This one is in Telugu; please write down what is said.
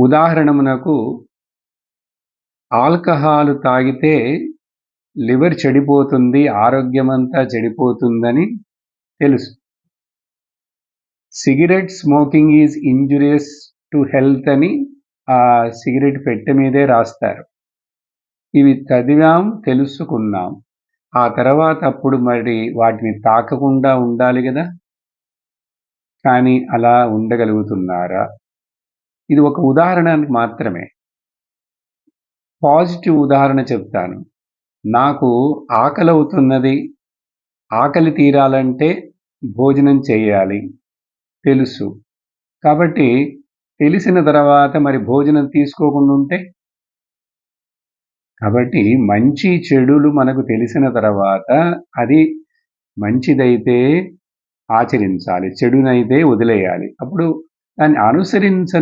ఉదాహరణమునకు ఆల్కహాల్ తాగితే లివర్ చెడిపోతుంది ఆరోగ్యమంతా చెడిపోతుందని తెలుసు. Cigarette smoking is injurious to health అని ఆ సిగరెట్ పెట్టె మీదే రాస్తారు. ఇవి చదివాం తెలుసుకున్నాం. ఆ తర్వాత అప్పుడు మరి వాటిని తాకకుండా ఉండాలి కదా? కానీ అలా ఉండగలుగుతున్నారా? ఇది ఒక ఉదాహరణకి మాత్రమే. పాజిటివ్ ఉదాహరణ చెప్తాను. నాకు ఆకలి అవుతున్నది ఆకలి తీరాలంటే భోజనం చేయాలి. తెలుసు. కాబట్టి తెలిసిన తర్వాత మరి భోజనం తీసుకోకుండా ఉంటే? కాబట్టి మంచి చెడులు మనకు తెలిసిన తర్వాత అది మంచిదైతే ఆచరించాలి. చెడునైతే వదిలేయాలి. అప్పుడు దాన్ని అనుసరించిన